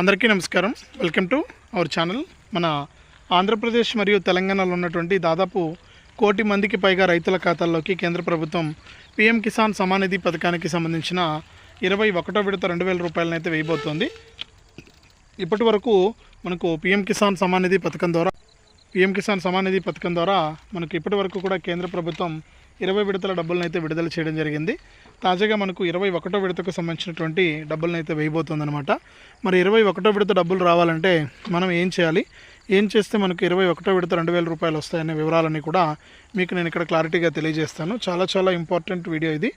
అందరికీ నమస్కారం. Welcome to our channel. మన ఆంధ్రప్రదేశ్ మరియు తెలంగాణలో ఉన్నటువంటి దాదాపు కోటి మందికి పైగా రైతుల ఖాతాల్లోకి కేంద్ర ప్రభుత్వం పీఎం కిసాన్ సమానిధి పథకానికి సంబంధించిన ఇరవై ఒకటో విడత రెండు వేల రూపాయలనైతే వేయబోతోంది. ఇప్పటి వరకు మనకు పీఎం కిసాన్ సమానిధి పథకం ద్వారా పీఎం కిసాన్ సమానిధి పథకం ద్వారా మనకు ఇప్పటి వరకు కూడా కేంద్ర ప్రభుత్వం ఇరవై విడతల డబ్బులను అయితే విడుదల చేయడం జరిగింది. తాజాగా మనకు ఇరవై ఒకటో విడతకు సంబంధించినటువంటి డబ్బులను అయితే వేయబోతుందన్నమాట. మరి ఇరవై ఒకటో విడత డబ్బులు రావాలంటే మనం ఏం చేయాలి? ఏం చేస్తే మనకు ఇరవై ఒకటో విడత రెండు వేల రూపాయలు వస్తాయనే వివరాలన్నీ కూడా మీకు నేను ఇక్కడ క్లారిటీగా తెలియజేస్తాను. చాలా చాలా ఇంపార్టెంట్ వీడియో ఇది.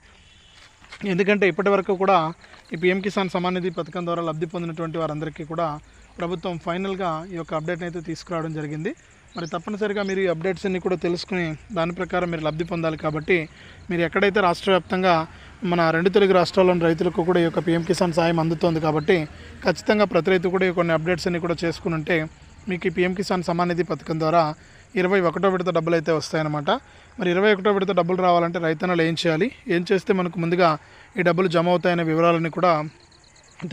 ఎందుకంటే ఇప్పటివరకు కూడా ఈ పిఎం కిసాన్ సమానిధి పథకం ద్వారా లబ్ధి పొందినటువంటి వారందరికీ కూడా ప్రభుత్వం ఫైనల్గా ఈ యొక్క అప్డేట్ అయితే తీసుకురావడం జరిగింది. మరి తప్పనిసరిగా మీరు ఈ అప్డేట్స్ అన్ని కూడా తెలుసుకుని దాని ప్రకారం మీరు లబ్ధి పొందాలి కాబట్టి మీరు ఎక్కడైతే రాష్ట్ర వ్యాప్తంగా మన రెండు తెలుగు రాష్ట్రాల్లోని రైతులకు కూడా ఈ యొక్క పిఎం కిసాన్ సాయం అందుతోంది కాబట్టి ఖచ్చితంగా ప్రతి రైతు కూడా ఈ కొన్ని అప్డేట్స్ అన్ని కూడా చేసుకుని ఉంటే మీకు ఈ పిఎం కిసాన్ సమానిధి పథకం ద్వారా ఇరవై ఒకటో విడత డబ్బులు అయితే వస్తాయన్నమాట. మరి ఇరవై ఒకటో విడత డబ్బులు రావాలంటే రైతన్నలు ఏం చేయాలి? ఏం చేస్తే మనకు ముందుగా ఈ డబ్బులు జమ అవుతాయనే వివరాలని కూడా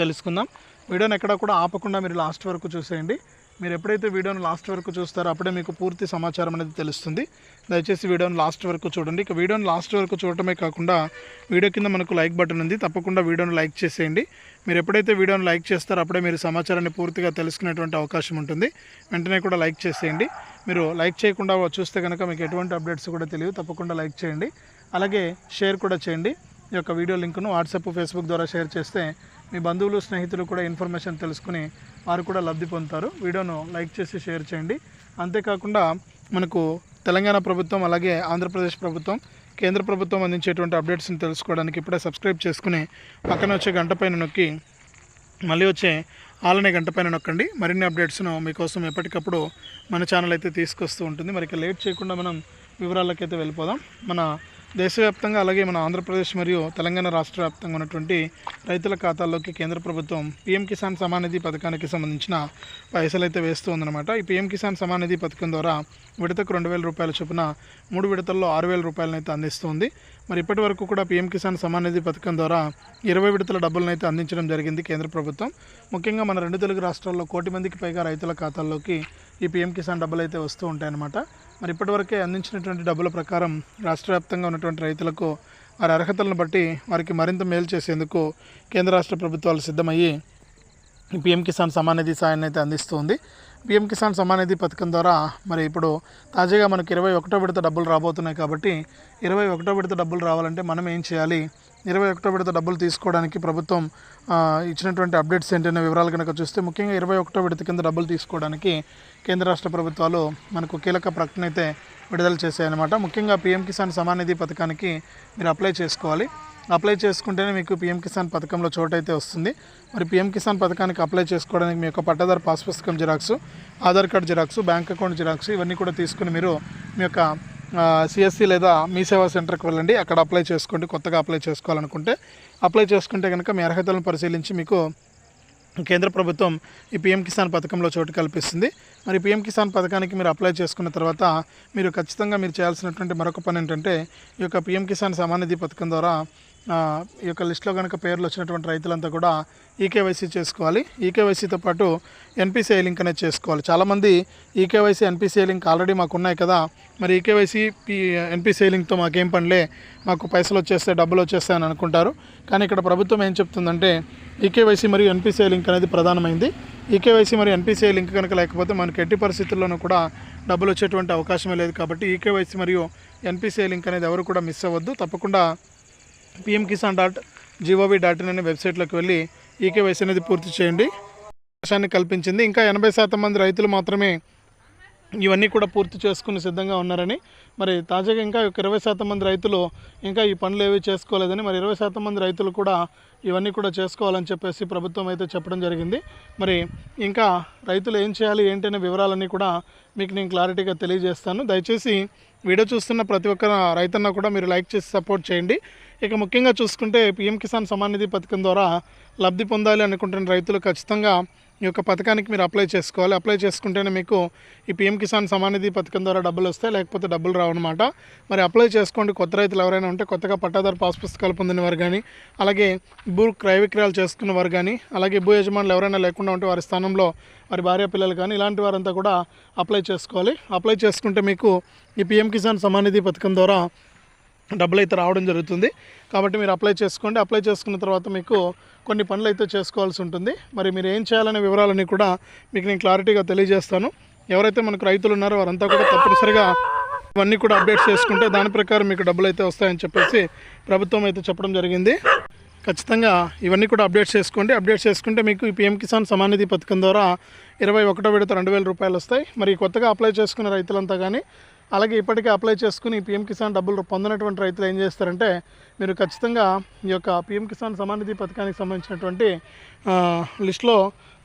తెలుసుకుందాం. వీడియోని ఎక్కడా కూడా ఆపకుండా మీరు లాస్ట్ వరకు చూసేయండి. మీరు ఎప్పుడైతే వీడియోని లాస్ట్ వరకు చూస్తారో అప్పుడే మీకు పూర్తి సమాచారం అనేది తెలుస్తుంది. దయచేసి వీడియోని లాస్ట్ వరకు చూడండి. ఇక వీడియోని లాస్ట్ వరకు చూడటమే కాకుండా వీడియో కింద మనకు లైక్ బటన్ ఉంది. తప్పకుండా వీడియోని లైక్ చేసేయండి. మీరు ఎప్పుడైతే వీడియోని లైక్ చేస్తారో అప్పుడే మీరు సమాచారాన్ని పూర్తిగా తెలుసుకునేటువంటి అవకాశం ఉంటుంది. వెంటనే కూడా లైక్ చేసేయండి. మీరు లైక్ చేయకుండా చూస్తే కనుక మీకు ఎటువంటి అప్డేట్స్ కూడా తెలియదు తప్పకుండా లైక్ చేయండి. అలాగే షేర్ కూడా చేయండి. ఈ యొక్క వీడియో లింక్ను వాట్సాప్ ఫేస్బుక్ ద్వారా షేర్ చేస్తే మీ బంధువులు స్నేహితులు కూడా ఇన్ఫర్మేషన్ తెలుసుకుని వారు కూడా లబ్ధి పొందుతారు. వీడియోను లైక్ చేసి షేర్ చేయండి. అంతేకాకుండా మనకు తెలంగాణ ప్రభుత్వం అలాగే ఆంధ్రప్రదేశ్ ప్రభుత్వం కేంద్ర ప్రభుత్వం అందించేటువంటి అప్డేట్స్ని తెలుసుకోవడానికి ఇప్పుడే సబ్స్క్రైబ్ చేసుకుని పక్కన వచ్చే గంట పైన నొక్కి మళ్ళీ వచ్చే ఆలనే గంట పైన నొక్కండి. మరిన్ని అప్డేట్స్ను మీకోసం ఎప్పటికప్పుడు మన ఛానల్ అయితే తీసుకొస్తూ ఉంటుంది. మరి ఇక లేట్ చేయకుండా మనం వివరాలకైతే వెళ్ళిపోదాం. మన దేశవ్యాప్తంగా అలాగే మన ఆంధ్రప్రదేశ్ మరియు తెలంగాణ రాష్ట్ర వ్యాప్తంగా ఉన్నటువంటి రైతుల ఖాతాల్లోకి కేంద్ర ప్రభుత్వం పీఎం కిసాన్ సమానిధి పథకానికి సంబంధించిన పైసలు అయితే వేస్తూ ఉందన్నమాట. ఈ పీఎం కిసాన్ సమానిధి పథకం ద్వారా విడతకు రెండు వేల రూపాయల చొప్పున మూడు విడతల్లో ఆరు వేల రూపాయలను అయితే అందిస్తుంది. మరి ఇప్పటి వరకు కూడా పీఎం కిసాన్ సమానిధి పథకం ద్వారా ఇరవై విడతల డబ్బులను అయితే అందించడం జరిగింది కేంద్ర ప్రభుత్వం. ముఖ్యంగా మన రెండు తెలుగు రాష్ట్రాల్లో కోటి మందికి పైగా రైతుల ఖాతాల్లోకి ఈ పీఎం కిసాన్ డబ్బులు అయితే వస్తూ ఉంటాయన్నమాట. మరి ఇప్పటివరకే అందించినటువంటి డబ్బుల ప్రకారం రాష్ట్ర వ్యాప్తంగా ఉన్నటువంటి రైతులకు వారి అర్హతలను బట్టి వారికి మరింత మేలు చేసేందుకు కేంద్ర రాష్ట్ర ప్రభుత్వాలు సిద్ధమయ్యి ఈ పిఎం కిసాన్ సమానిధి సాయాన్ని అయితే అందిస్తుంది. పిఎం కిసాన్ సమానిధి పథకం ద్వారా మరి ఇప్పుడు తాజాగా మనకి ఇరవై ఒకటో విడత డబ్బులు రాబోతున్నాయి కాబట్టి ఇరవై ఒకటో విడత డబ్బులు రావాలంటే మనం ఏం చేయాలి? ఇరవై ఒకటో విడత డబ్బులు తీసుకోవడానికి ప్రభుత్వం ఇచ్చినటువంటి అప్డేట్స్ ఏంటనే వివరాలు కనుక చూస్తే ముఖ్యంగా ఇరవై ఒకటో విడత కింద డబ్బులు తీసుకోవడానికి కేంద్ర రాష్ట్ర ప్రభుత్వాలు మనకు కీలక ప్రకటన అయితే విడుదల చేశాయన్నమాట. ముఖ్యంగా పీఎం కిసాన్ సమానిధి పథకానికి మీరు అప్లై చేసుకోవాలి. అప్లై చేసుకుంటేనే మీకు పీఎం కిసాన్ పథకంలో చోటు అయితే వస్తుంది. మరి పీఎం కిసాన్ పథకానికి అప్లై చేసుకోవడానికి మీ యొక్క పట్టాదారు పాస్ పుస్తకం xerox Aadhaar card xerox bank account xerox ఇవన్నీ కూడా తీసుకుని మీరు మీ యొక్క సిఎస్సి లేదా మీ సేవా సెంటర్కి వెళ్ళండి. అక్కడ అప్లై చేసుకోండి. కొత్తగా అప్లై చేసుకోవాలనుకుంటే అప్లై చేసుకుంటే కనుక మీ అర్హతలను పరిశీలించి మీకు కేంద్ర ప్రభుత్వం ఈ పీఎం కిసాన్ పథకంలో చోటు కల్పిస్తుంది. మరి పీఎం కిసాన్ పథకానికి మీరు అప్లై చేసుకున్న తర్వాత మీరు ఖచ్చితంగా మీరు చేయాల్సినటువంటి మరొక పని ఏంటంటే ఈ యొక్క పీఎం కిసాన్ సమానిధి పథకం ద్వారా ఈ యొక్క లిస్టులో కనుక పేర్లు వచ్చినటువంటి రైతులంతా కూడా ఈకేవైసీ చేసుకోవాలి. ఈకేవైసీతో పాటు ఎన్పిసిఐ లింక్ అనేది చేసుకోవాలి. చాలామంది ఈకేవైసీ ఎన్పిసిఐ లింక్ ఆల్రెడీ మాకు ఉన్నాయి కదా. మరి ఈకేవైసీ పి ఎన్పిసిఐ లింక్తో మాకేం పనిలే? మాకు పైసలు వచ్చేస్తే డబ్బులు వచ్చేస్తాయని అనుకుంటారు. కానీ ఇక్కడ ప్రభుత్వం ఏం చెప్తుందంటే ఈకేవైసీ మరియు ఎన్పిసిఐ లింక్ అనేది ప్రధానమైంది. ఈకేవైసీ మరియు ఎన్పిసిఐ లింక్ కనుక లేకపోతే మనకి ఎట్టి పరిస్థితుల్లోనూ కూడా డబ్బులు వచ్చేటువంటి అవకాశమే లేదు కాబట్టి ఈకేవైసీ మరియు ఎన్పిసిఐ లింక్ అనేది ఎవరు కూడా మిస్ అవ్వద్దు. తప్పకుండా PM Kisan dot G O V dot in అనే వెబ్సైట్లోకి వెళ్ళి ఈకేవైసీ అనేది పూర్తి చేయండి. అవకాశాన్ని కల్పించింది. ఇంకా ఎనభై శాతం మంది రైతులు మాత్రమే ఇవన్నీ కూడా పూర్తి చేసుకుని సిద్ధంగా ఉన్నారని మరి తాజాగా ఇంకా ఒక ఇరవై శాతం మంది రైతులు ఇంకా ఈ పనులు ఏవి చేసుకోలేదని మరి ఇరవై శాతం మంది రైతులు కూడా ఇవన్నీ కూడా చేసుకోవాలని చెప్పేసి ప్రభుత్వం అయితే చెప్పడం జరిగింది. మరి ఇంకా రైతులు ఏం చేయాలి ఏంటనే వివరాలన్నీ కూడా మీకు నేను క్లారిటీగా తెలియజేస్తాను. దయచేసి వీడియో చూస్తున్న ప్రతి ఒక్క రైతన్న కూడా మీరు లైక్ చేసి సపోర్ట్ చేయండి. ఇక ముఖ్యంగా చూసుకుంటే పిఎం కిసాన్ సమాన్ నిధి పథకం ద్వారా లబ్ధి పొందాలి అనుకుంటున్న రైతులు ఖచ్చితంగా ఈ యొక్క పథకానికి మీరు అప్లై చేసుకోవాలి. అప్లై చేసుకుంటేనే మీకు ఈ పిఎం కిసాన్ సమానిధి పథకం ద్వారా డబ్బులు వస్తాయి లేకపోతే డబ్బులు రావన్నమాట మరి అప్లై చేసుకోండి. కొత్త రైతులు ఎవరైనా ఉంటే కొత్తగా పట్టాదారు పాస్ పుస్తకాలు పొందిన వారు కానీ అలాగే భూ క్రయ విక్రయాలు చేసుకున్న వారు కానీ అలాగే భూ యజమానులు ఎవరైనా లేకుండా ఉంటే వారి స్థానంలో వారి భార్య పిల్లలు కానీ ఇలాంటి వారంతా కూడా అప్లై చేసుకోవాలి. అప్లై చేసుకుంటే మీకు ఈ పిఎం కిసాన్ సమానిధి పథకం ద్వారా డబ్బులు అయితే రావడం జరుగుతుంది. కాబట్టి మీరు అప్లై చేసుకోండి. అప్లై చేసుకున్న తర్వాత మీకు కొన్ని పనులు అయితే చేసుకోవాల్సి ఉంటుంది. మరి మీరు ఏం చేయాలనే వివరాలన్నీ కూడా మీకు నేను క్లారిటీగా తెలియజేస్తాను. ఎవరైతే మనకు రైతులు ఉన్నారో వారంతా కూడా తప్పనిసరిగా ఇవన్నీ కూడా అప్డేట్ చేసుకుంటే దాని ప్రకారం మీకు డబ్బులు అయితే వస్తాయని చెప్పేసి ప్రభుత్వం అయితే చెప్పడం జరిగింది. ఖచ్చితంగా ఇవన్నీ కూడా అప్డేట్ చేసుకోండి. అప్డేట్ చేసుకుంటే మీకు ఈ పిఎం కిసాన్ సమానిధి పథకం ద్వారా ఇరవై ఒకటో విడత రెండు వేల రూపాయలు వస్తాయి. మరి కొత్తగా అప్లై చేసుకున్న రైతులంతా కానీ అలాగే ఇప్పటికే అప్లై చేసుకుని పిఎం కిసాన్ డబ్బులు పొందినటువంటి రైతులు ఏం చేస్తారంటే మీరు ఖచ్చితంగా ఈ యొక్క పిఎం కిసాన్ సమానిధి పథకానికి సంబంధించినటువంటి లిస్ట్లో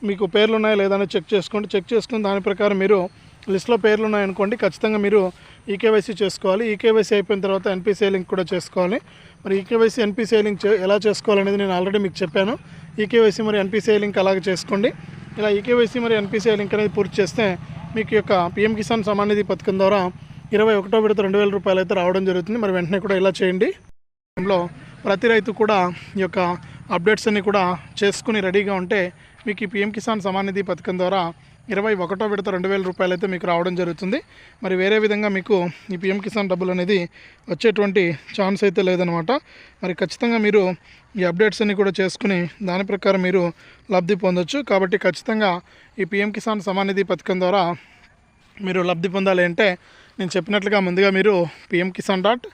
మీకు పేర్లు ఉన్నాయా లేదా అని చెక్ చేసుకోండి. చెక్ చేసుకుని దాని ప్రకారం మీరు లిస్ట్లో పేర్లు ఉన్నాయనుకోండి ఖచ్చితంగా మీరు ఈకేవైసీ చేసుకోవాలి. ఈకేవైసీ అయిపోయిన తర్వాత ఎన్పిసిఐ లింక్ కూడా చేసుకోవాలి. మరి ఈకేవైసీ ఎన్పిసిఐ లింక్ ఎలా చేసుకోవాలనేది నేను ఆల్రెడీ మీకు చెప్పాను. ఈకేవైసీ మరి ఎన్పిసిఐ లింక్ అలాగే చేసుకోండి. ఇలా ఈకేవైసీ మరి ఎన్పిసిఐ లింక్ అనేది పూర్తి చేస్తే మీకు యొక్క పిఎం కిసాన్ సమానిధి పథకం ద్వారా ఇరవై ఒకటో విడత రెండు వేల రూపాయలు అయితే రావడం జరుగుతుంది. మరి వెంటనే కూడా ఇలా చేయండి. టైంలో ప్రతి రైతు కూడా ఈ యొక్క అప్డేట్స్ అన్ని కూడా చేసుకుని రెడీగా ఉంటే మీకు ఈ పిఎం కిసాన్ సమానిధి పథకం ద్వారా ఇరవై ఒకటో విడత రెండు వేల రూపాయలు అయితే మీకు రావడం జరుగుతుంది. మరి వేరే విధంగా మీకు ఈ పిఎం కిసాన్ డబ్బులు అనేది వచ్చేటువంటి ఛాన్స్ అయితే లేదనమాట. మరి ఖచ్చితంగా మీరు ఈ అప్డేట్స్ అన్ని కూడా చేసుకుని దాని ప్రకారం మీరు లబ్ధి పొందొచ్చు. కాబట్టి ఖచ్చితంగా ఈ పిఎం కిసాన్ సమానిధి పథకం ద్వారా మీరు లబ్ధి పొందాలి అంటే నేను చెప్పినట్లుగా ముందుగా మీరు PM Kisan dot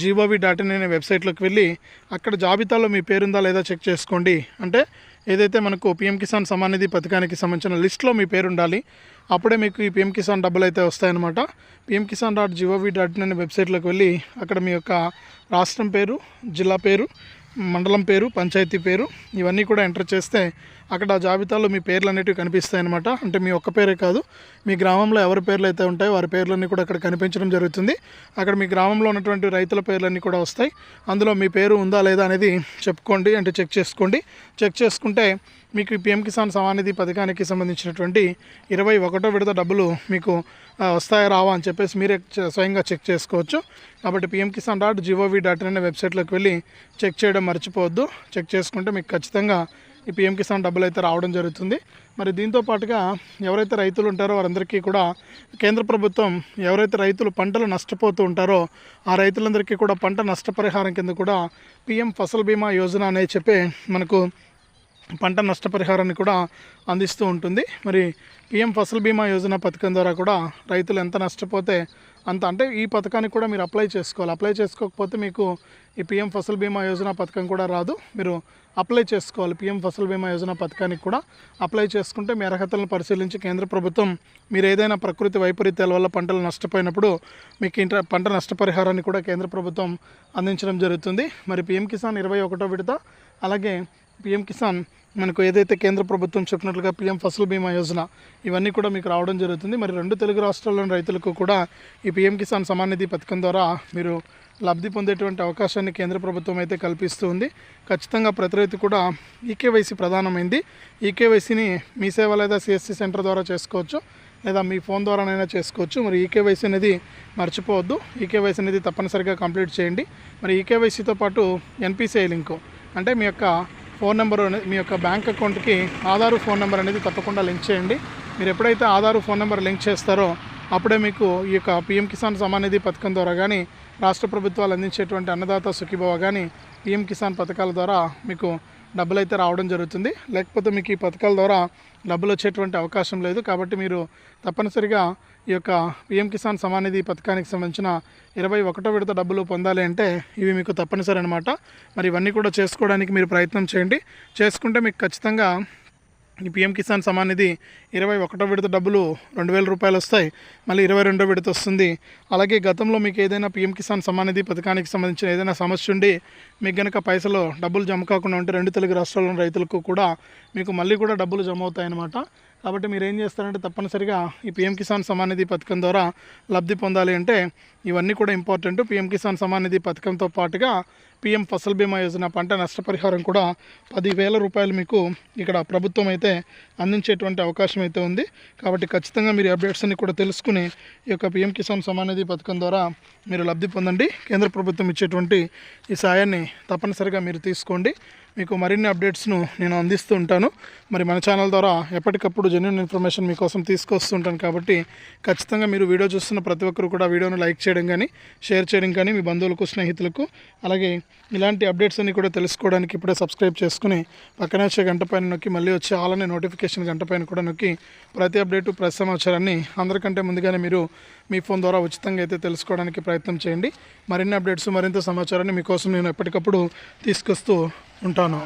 G O V dot in అనే వెబ్సైట్లోకి వెళ్ళి అక్కడ జాబితాలో మీ పేరుందా లేదా చెక్ చేసుకోండి. అంటే ఏదైతే మనకు పిఎం కిసాన్ సమానిధి పథకానికి సంబంధించిన లిస్ట్లో మీ పేరు ఉండాలి అప్పుడే మీకు ఈ పిఎం కిసాన్ డబ్బులు అయితే వస్తాయన్నమాట. PM Kisan dot G O V dot in అనే వెబ్సైట్లోకి వెళ్ళి అక్కడ మీ యొక్క రాష్ట్రం పేరు జిల్లా పేరు మండలం పేరు పంచాయతీ పేరు ఇవన్నీ కూడా ఎంటర్ చేస్తే అక్కడ ఆ జాబితాలో మీ పేర్లు అనేటివి కనిపిస్తాయి అనమాట అంటే మీ ఒక్క పేరే కాదు మీ గ్రామంలో ఎవరి పేర్లు అయితే ఉంటాయో వారి పేర్లన్నీ కూడా అక్కడ కనిపించడం జరుగుతుంది. అక్కడ మీ గ్రామంలో ఉన్నటువంటి రైతుల పేర్లన్నీ కూడా వస్తాయి. అందులో మీ పేరు ఉందా లేదా అనేది చెప్పుకోండి అంటే చెక్ చేసుకోండి. చెక్ చేసుకుంటే మీకు ఈ పిఎం కిసాన్ సమానిధి పథకానికి సంబంధించినటువంటి ఇరవై ఒకటో విడత డబ్బులు మీకు వస్తాయా రావా అని చెప్పేసి మీరే స్వయంగా చెక్ చేసుకోవచ్చు. కాబట్టి PM Kisan dot G O V dot in అనే వెబ్సైట్లోకి వెళ్ళి చెక్ చేయడం మర్చిపోవద్దు. చెక్ చేసుకుంటే మీకు ఖచ్చితంగా ఈ పిఎం కిసాన్ డబ్బులు అయితే రావడం జరుగుతుంది. మరి దీంతో పాటుగా ఎవరైతే రైతులు ఉంటారో వారందరికీ కూడా కేంద్ర ప్రభుత్వం ఎవరైతే రైతులు పంటలు నష్టపోతూ ఉంటారో ఆ రైతులందరికీ కూడా పంట నష్టపరిహారం కింద కూడా పిఎం ఫసల్ బీమా యోజన అనే చెప్పి మనకు పంట నష్టపరిహారాన్ని కూడా అందిస్తూ ఉంటుంది. మరి పిఎం ఫసల్ బీమా యోజన పథకం ద్వారా కూడా రైతులు ఎంత నష్టపోతే అంత అంటే ఈ పథకానికి కూడా మీరు అప్లై చేసుకోవాలి. అప్లై చేసుకోకపోతే మీకు ఈ పిఎం ఫసల్ బీమా యోజన పథకం కూడా రాదు. మీరు అప్లై చేసుకోవాలి. పిఎం ఫసల్ బీమా యోజన పథకానికి కూడా అప్లై చేసుకుంటే మీ అర్హతలను పరిశీలించి కేంద్ర ప్రభుత్వం మీరు ఏదైనా ప్రకృతి వైపరీత్యాల వల్ల పంటలు నష్టపోయినప్పుడు మీకు ఇంట పంట నష్టపరిహారాన్ని కూడా కేంద్ర ప్రభుత్వం అందించడం జరుగుతుంది. మరి పిఎం కిసాన్ ఇరవై ఒకటో విడత అలాగే పిఎం కిసాన్ మనకు ఏదైతే కేంద్ర ప్రభుత్వం చెప్పినట్లుగా పిఎం ఫసల్ బీమా యోజన ఇవన్నీ కూడా మీకు రావడం జరుగుతుంది. మరి రెండు తెలుగు రాష్ట్రాల్లోని రైతులకు కూడా ఈ పిఎం కిసాన్ సమాన్ నిధి పథకం ద్వారా మీరు లబ్ధి పొందేటువంటి అవకాశాన్ని కేంద్ర ప్రభుత్వం అయితే కల్పిస్తూ ఉంది. ఖచ్చితంగా ప్రతి రైతు కూడా ఈకేవైసీ ప్రధానమైంది. ఈకేవైసీని మీ సేవ లేదా సిఎస్సి సెంటర్ ద్వారా చేసుకోవచ్చు లేదా మీ ఫోన్ ద్వారానైనా చేసుకోవచ్చు. మరి ఈకేవైసీ అనేది మర్చిపోవద్దు. ఈకేవైసీ అనేది తప్పనిసరిగా కంప్లీట్ చేయండి. మరి ఈకేవైసీతో పాటు ఎన్పిసిఐ లింకు అంటే మీ యొక్క ఫోన్ నెంబర్ మీ యొక్క బ్యాంక్ అకౌంట్కి ఆధార్ ఫోన్ నెంబర్ అనేది తప్పకుండా లింక్ చేయండి. మీరు ఎప్పుడైతే ఆధార్ ఫోన్ నెంబర్ లింక్ చేస్తారో అప్పుడే మీకు ఈ యొక్క పిఎం కిసాన్ సమానిధి పథకం ద్వారా కానీ రాష్ట్ర ప్రభుత్వాలు అందించేటువంటి అన్నదాత సుఖీభవ కానీ పిఎం కిసాన్ పథకాల ద్వారా మీకు డబ్బులు అయితే రావడం జరుగుతుంది. లేకపోతే మీకు ఈ పథకాల ద్వారా డబ్బులు వచ్చేటువంటి అవకాశం లేదు. కాబట్టి మీరు తప్పనిసరిగా ఈ యొక్క పిఎం కిసాన్ సమాన్ నిధి పథకానికి సంబంధించిన ఇరవై ఒకటో విడత డబ్బులు పొందాలి అంటే ఇవి మీకు తప్పనిసరి అనమాట మరి ఇవన్నీ కూడా చేసుకోవడానికి మీరు ప్రయత్నం చేయండి. చేసుకుంటే మీకు ఖచ్చితంగా ఈ పిఎం కిసాన్ సమాన్ నిధి ఇరవై ఒకటో విడత డబ్బులు రెండు వేల రూపాయలు వస్తాయి. మళ్ళీ ఇరవై రెండో విడత వస్తుంది. అలాగే గతంలో మీకు ఏదైనా పిఎం కిసాన్ సమాన్ నిధి పథకానికి సంబంధించిన ఏదైనా సమస్య ఉండి మీకు గనక పైసలు డబ్బులు జమ కాకుండా ఉంటే రెండు తెలుగు రాష్ట్రాల్లోని రైతులకు కూడా మీకు మళ్ళీ కూడా డబ్బులు జమ అవుతాయి అన్నమాట కాబట్టి మీరు ఏం చేస్తారంటే తప్పనిసరిగా ఈ పిఎం కిసాన్ సమాన్ నిధి పథకం ద్వారా లబ్ధి పొందాలి అంటే ఇవన్నీ కూడా ఇంపార్టెంట్. పిఎం కిసాన్ సమాన్ నిధి పథకంతో పాటుగా పిఎం ఫసల్ బీమా యోజన పంట నష్టపరిహారం కూడా పదివేల రూపాయలు మీకు ఇక్కడ ప్రభుత్వం అయితే అందించేటువంటి అవకాశం అయితే ఉంది. కాబట్టి ఖచ్చితంగా మీరు అప్డేట్స్ని అప్డేట్స్ అన్ని కూడా తెలుసుకుని ఈ యొక్క పిఎం కిసాన్ సమానిధి పథకం ద్వారా మీరు లబ్ధి పొందండి. కేంద్ర ప్రభుత్వం ఇచ్చేటువంటి ఈ సాయాన్ని తప్పనిసరిగా మీరు తీసుకోండి. మీకు మరిన్ని అప్డేట్స్ను నేను అందిస్తూ ఉంటాను మరి మన ఛానల్ ద్వారా ఎప్పటికప్పుడు జెన్యున్ ఇన్ఫర్మేషన్ మీకోసం తీసుకొస్తుంటాను కాబట్టి ఖచ్చితంగా మీరు వీడియో చూస్తున్న ప్రతి ఒక్కరు కూడా వీడియోను లైక్ చేయడం కానీ షేర్ చేయడం కానీ మీ బంధువులకు స్నేహితులకు అలాగే ఇలాంటి అప్డేట్స్ అన్ని కూడా తెలుసుకోవడానికి ఇప్పుడే సబ్స్క్రైబ్ చేసుకుని పక్కనే వచ్చే గంట పైన నొక్కి మళ్ళీ వచ్చే ఆలనే నోటిఫికేషన్ గంట పైన కూడా నొక్కి ప్రతి అప్డేటు ప్రతి సమాచారాన్ని అందరికంటే ముందుగానే మీరు మీ ఫోన్ ద్వారా ఉచితంగా అయితే తెలుసుకోవడానికి ప్రయత్నం చేయండి. మరిన్ని అప్డేట్స్ మరింత సమాచారాన్ని మీకోసం నేను ఎప్పటికప్పుడు తీసుకొస్తూ ఉంటాను.